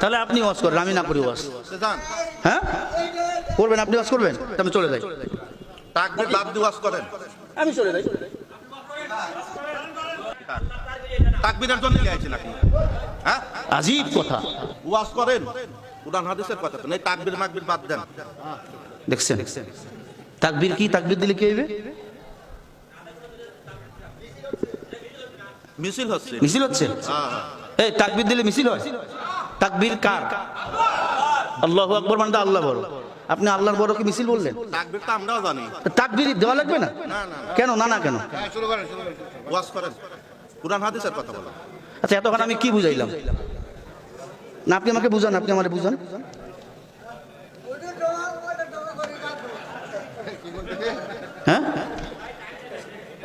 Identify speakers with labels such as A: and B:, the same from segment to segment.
A: তাহলে আপনি ওয়াজ করেন আমি না করি ওয়াজ। হ্যাঁ? করবেন আপনি ওয়াজ করবেন? আমি চলে যাই।
B: ওয়াজ করেন।
A: আমি চলে যাই।
B: তাকবিরের জন্য লিয়াইছে নাকি হ্যাঁ?
A: আজীব কথা।
B: ওয়াজ করেন। কোরআন হাদিসের কথা তো এই তাকবির মাকবির বাদ দেন।
A: দেখছেন? তাকবীর কি? তাকবীর দিলে কি হইবে?
B: মিছিল হচ্ছে।
A: মিছিল হচ্ছে?
B: হ্যাঁ, হ্যাঁ।
A: এই তাকবীর দিলে মিছিল হয়? তাকবীর কার? আল্লাহু আকবর মানে আল্লাহ বড়। আপনি আল্লাহর বড় কি মিছিল বললেন?
B: তাকবির তো আমরাও জানি।
A: তাকবীর দেওয়া লাগবে না?
B: না, না, না।
A: কেন? না না কেন?
B: ওয়াজ করেন। কোরআন হাদিসের কথা বলো
A: আচ্ছা এতক্ষণ আমি কি বুঝাইলাম? না আপনি আমাকে বুঝান আপনি আমাকে বুঝান। হ্যাঁ?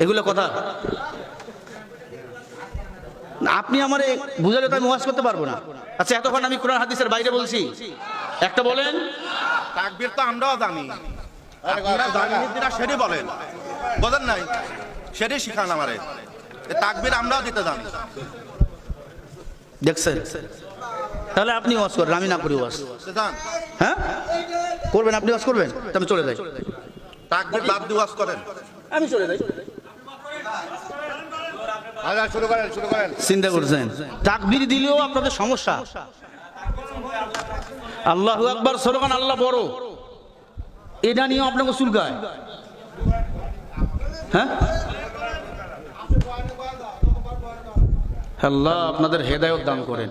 A: এগুলো কথা? আপনি আমারে বুঝালে তো আমি ওয়াজ করতে পারব না। আচ্ছা এতক্ষণ আমি কোরআন হাদিসের বাইরে বলছি। একটা বলেন।
B: তাকবীর তো আমরাও জানি। আপনারা জানেন সেটি বলেন। বোঝেন নাই? সেটি শিখান আমারে। এই তাকবির আমরাও দিতে জানি।
A: দেখছেন? তাহলে আপনি ওয়াজ করেন আমি না করি ওয়াজ। হ্যাঁ? করবেন আপনি ওয়াজ করবেন? আমি চলে যাই।
B: তাকবীর বাদ দিয়ে ওয়াজ করেন।
A: আমি চলে যাই
B: শুরু করেন শুরু করেন
A: চিন্তা করছেন। তাকবির দিলেও আপনাদের সমস্যা। আল্লাহ আকবার স্লোগান আল্লাহ বড়। এটা নিয়ে আপনাকে চুলকায়। হ্যাঁ? আল্লাহ আপনাদের হেদায়ত দান করেন।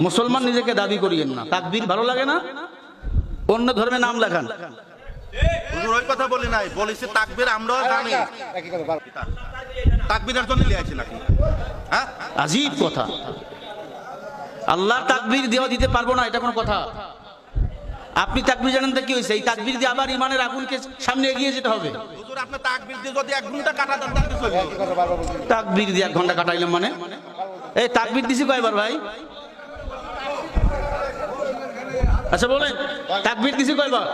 A: মুসলমান নিজেকে দাবি করিয়েন না। তাকবির ভালো লাগে না? অন্য ধর্মে নাম লেখান।
B: হুজুর ওই কথা বলি নাই। বলেছি তাকবির আমরাও জানি। তাকবিরের জন্য লিয়াইছে নাকি? হ্যাঁ?
A: আজীব কথা। আল্লাহ তাকবীর দেওয়া দিতে পারব না এটা কোনো কথা। আপনি তাকবীর জানেন তো কি হয়েছে এই তাকবীর দিয়ে আবার ইমানের আগুনকে সামনে এগিয়ে যেতে হবে।
B: হুজুর আপনি তাকবির দিয়ে যদি এক ঘণ্টা কাটা দেন তাহলে চলবে।
A: তাকবীর দিয়ে এক ঘণ্টা কাটাইলাম মানে? এই তাকবীর দিছি কয়বার ভাই? আচ্ছা বলেন। তাকবীর দিছি কয়বার?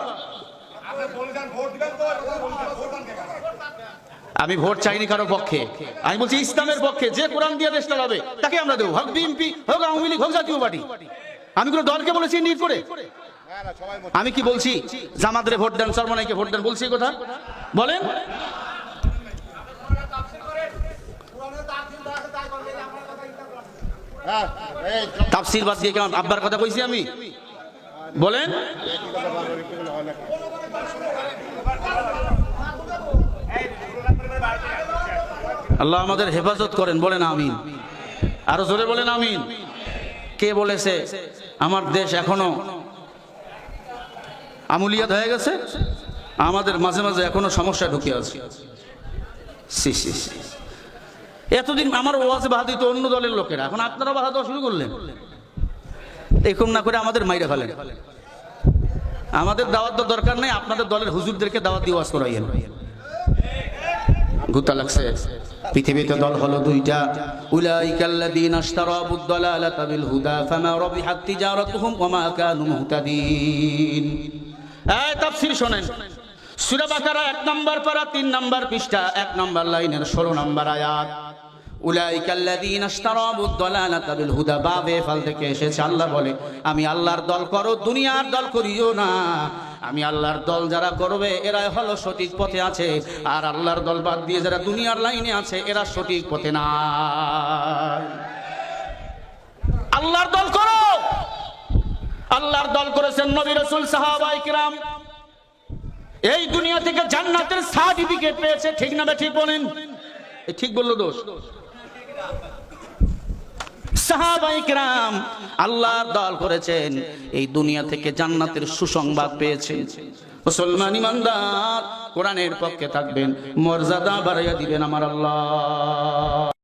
A: আমি ভোট চাইনি কারও পক্ষে। আমি বলছি ইসলামের পক্ষে, যে কোরআন দিয়ে দেশ চালাবে, তাকে আমরা দেবো। হোক বিএনপি, হোক আওয়ামী লীগ, হোক জাতীয় পার্টি। আমি কোনো দলকে বলেছি নিট করে। আমি কি বলছি জামাতরে ভোট দেন সরমনাইকে ভোট দেন, বলছি কথা? বলেন। তাফসির বাদ দিয়ে কেমন আব্বার কথা কইছি আমি? বলেন। আল্লাহ আমাদের হেফাজত করেন, বলেন আমিন। আরও জোরে বলেন আমিন। কে বলেছে, আমার দেশ এখনও আমুলিয়াত হয়ে গেছে? আমাদের মাঝে মাঝে এখনও সমস্যা ঢুকে আছে। এতদিন আমার ওয়াজে বাধা দিত অন্য দলের লোকেরা, এখন আপনারা বাধা দেওয়া শুরু করলেন। এরকম না করে আমাদের মাইরে ফেলেন। আমাদের দাওয়াত দরকার নেই, আপনাদের দলের হুজুরদেরকে দাওয়াত দিয়ে ওয়াজ করাইয়েন। গুতা লাগছে। পৃথিবীতে দল হলো দুইটা। উলাইকাল্লাযীনা ইশতারাবু ad-দালালাতা বিল হুদা, ফামা রাবিহাত তিজারাতুহুম ওয়া মা কানু মুহতাদিন। এই তাফসীর শুনেন। সূরা বাকারা 1 নম্বর পারা 3 নম্বর পৃষ্ঠা 1 নম্বর লাইনের 16 নম্বর আয়াত। আল্লাহ আমি আল্লাহর দল করো, দুনিয়ার দল করিও না। আমি আল্লাহর দল যারা করবে, এরাই হলো সঠিক পথে আছে। আর আল্লাহর দল বাদ দিয়ে যারা দুনিয়ার লাইনে আছে, এরা সঠিক পথে না আল্লাহর দল করো! আল্লাহর দল করেছেন নবী রাসূল, সাহাবায়ে কিরাম। এই দুনিয়া থেকে জান্নাতের সার্টিফিকেট পেয়েছে, ঠিক না ঠিক বলেন? ঠিক বলল দোষ। করেছেন এই দুনিয়া থেকে জান্নাতের সুসংবাদ মুসলমান পক্ষে থাকবেন মর্যাদা বাড়াইয়া দিবেন আমার আল্লাহ।